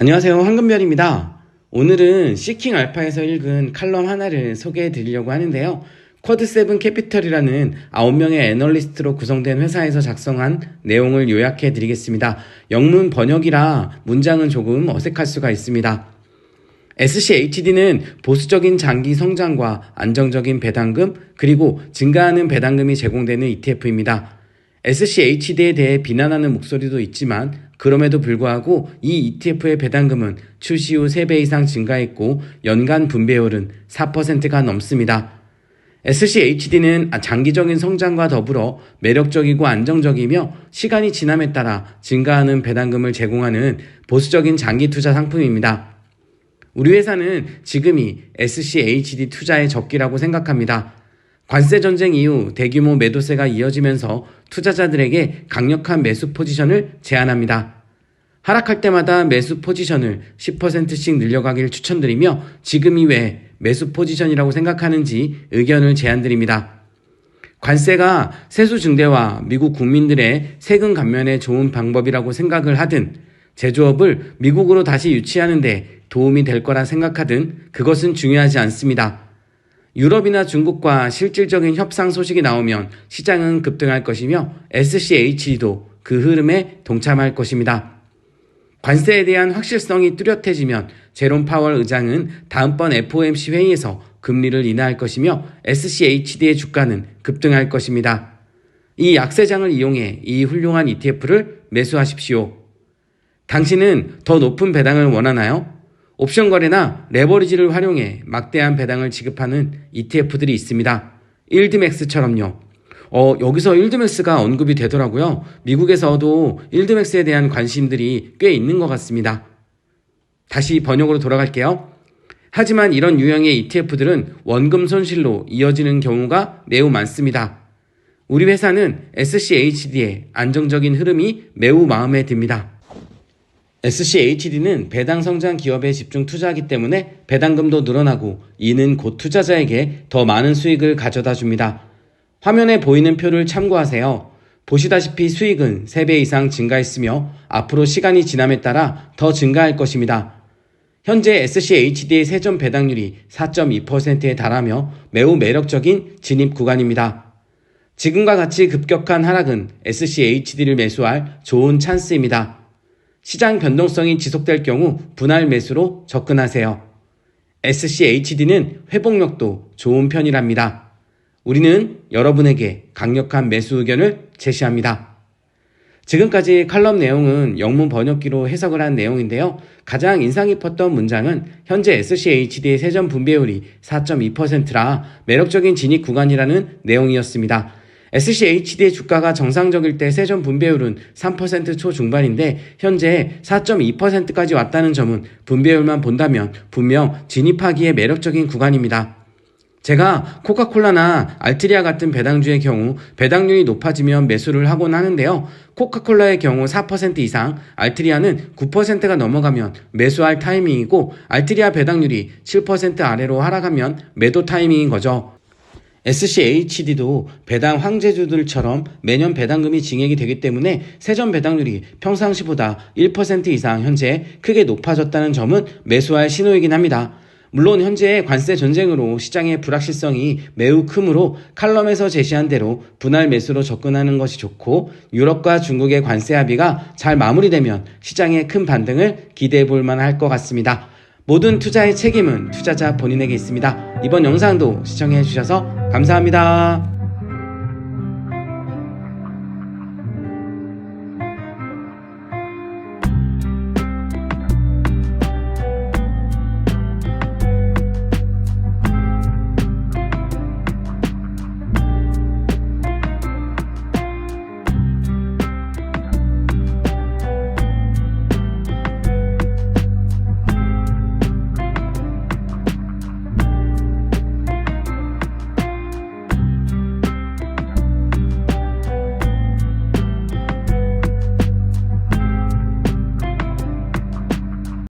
안녕하세요. 황금별입니다. 오늘은 시킹 알파에서 읽은 칼럼 하나를 소개해 드리려고 하는데요. 쿼드7 캐피털이라는 9명의 애널리스트로 구성된 회사에서 작성한 내용을 요약해 드리겠습니다. 영문 번역이라 문장은 조금 어색할 수가 있습니다. SCHD는 보수적인 장기 성장과 안정적인 배당금 그리고 증가하는 배당금이 제공되는 ETF입니다. SCHD에 대해 비난하는 목소리도 있지만 그럼에도 불구하고 이 ETF의 배당금은 출시 후 3배 이상 증가했고 연간 분배율은 4%가 넘습니다. SCHD는 장기적인 성장과 더불어 매력적이고 안정적이며 시간이 지남에 따라 증가하는 배당금을 제공하는 보수적인 장기 투자 상품입니다. 우리 회사는 지금이 SCHD 투자의 적기라고 생각합니다. 관세 전쟁 이후 대규모 매도세가 이어지면서 투자자들에게 강력한 매수 포지션을 제안합니다. 하락할 때마다 매수 포지션을 10%씩 늘려가길 추천드리며 지금이 왜 매수 포지션이라고 생각하는지 의견을 제안드립니다. 관세가 세수 증대와 미국 국민들의 세금 감면에 좋은 방법이라고 생각을 하든 제조업을 미국으로 다시 유치하는데 도움이 될 거라 생각하든 그것은 중요하지 않습니다. 유럽이나 중국과 실질적인 협상 소식이 나오면 시장은 급등할 것이며 SCH도 그 흐름에 동참할 것입니다. 관세에 대한 확실성이 뚜렷해지면 제롬 파월 의장은 다음번 FOMC 회의에서 금리를 인하할 것이며 SCHD의 주가는 급등할 것입니다. 이 약세장을 이용해 이 훌륭한 ETF를 매수하십시오. 당신은 더 높은 배당을 원하나요? 옵션 거래나 레버리지를 활용해 막대한 배당을 지급하는 ETF들이 있습니다. 일드맥스처럼요. 어, 여기서 일드맥스가 언급이 되더라고요. 미국에서도 일드맥스에 대한 관심들이 꽤 있는 것 같습니다. 다시 번역으로 돌아갈게요. 하지만 이런 유형의 ETF들은 원금 손실로 이어지는 경우가 매우 많습니다. 우리 회사는 SCHD의 안정적인 흐름이 매우 마음에 듭니다. SCHD는 배당 성장 기업에 집중 투자하기 때문에 배당금도 늘어나고 이는 곧 투자자에게 더 많은 수익을 가져다 줍니다. 화면에 보이는 표를 참고하세요. 보시다시피 수익은 3배 이상 증가했으며 앞으로 시간이 지남에 따라 더 증가할 것입니다. 현재 SCHD의 세전 배당률이 4.2%에 달하며 매우 매력적인 진입 구간입니다. 지금과 같이 급격한 하락은 SCHD를 매수할 좋은 찬스입니다. 시장 변동성이 지속될 경우 분할 매수로 접근하세요. SCHD는 회복력도 좋은 편이랍니다. 우리는 여러분에게 강력한 매수 의견을 제시합니다. 지금까지 칼럼 내용은 영문 번역기로 해석을 한 내용인데요. 가장 인상 깊었던 문장은 현재 SCHD의 세전 분배율이 4.2%라 매력적인 진입 구간이라는 내용이었습니다. SCHD의 주가가 정상적일 때 세전 분배율은 3% 초중반인데 현재 4.2%까지 왔다는 점은 분배율만 본다면 분명 진입하기에 매력적인 구간입니다. 제가 코카콜라나 알트리아 같은 배당주의 경우 배당률이 높아지면 매수를 하곤 하는데요. 코카콜라의 경우 4% 이상, 알트리아는 9%가 넘어가면 매수할 타이밍이고 알트리아 배당률이 7% 아래로 하락하면 매도 타이밍인 거죠. SCHD도 배당 황제주들처럼 매년 배당금이 증액이 되기 때문에 세전 배당률이 평상시보다 1% 이상 현재 크게 높아졌다는 점은 매수할 신호이긴 합니다. 물론 현재 관세 전쟁으로 시장의 불확실성이 매우 크므로 칼럼에서 제시한 대로 분할 매수로 접근하는 것이 좋고 유럽과 중국의 관세 합의가 잘 마무리되면 시장의 큰 반등을 기대해 볼 만할 것 같습니다. 모든 투자의 책임은 투자자 본인에게 있습니다. 이번 영상도 시청해 주셔서 감사합니다.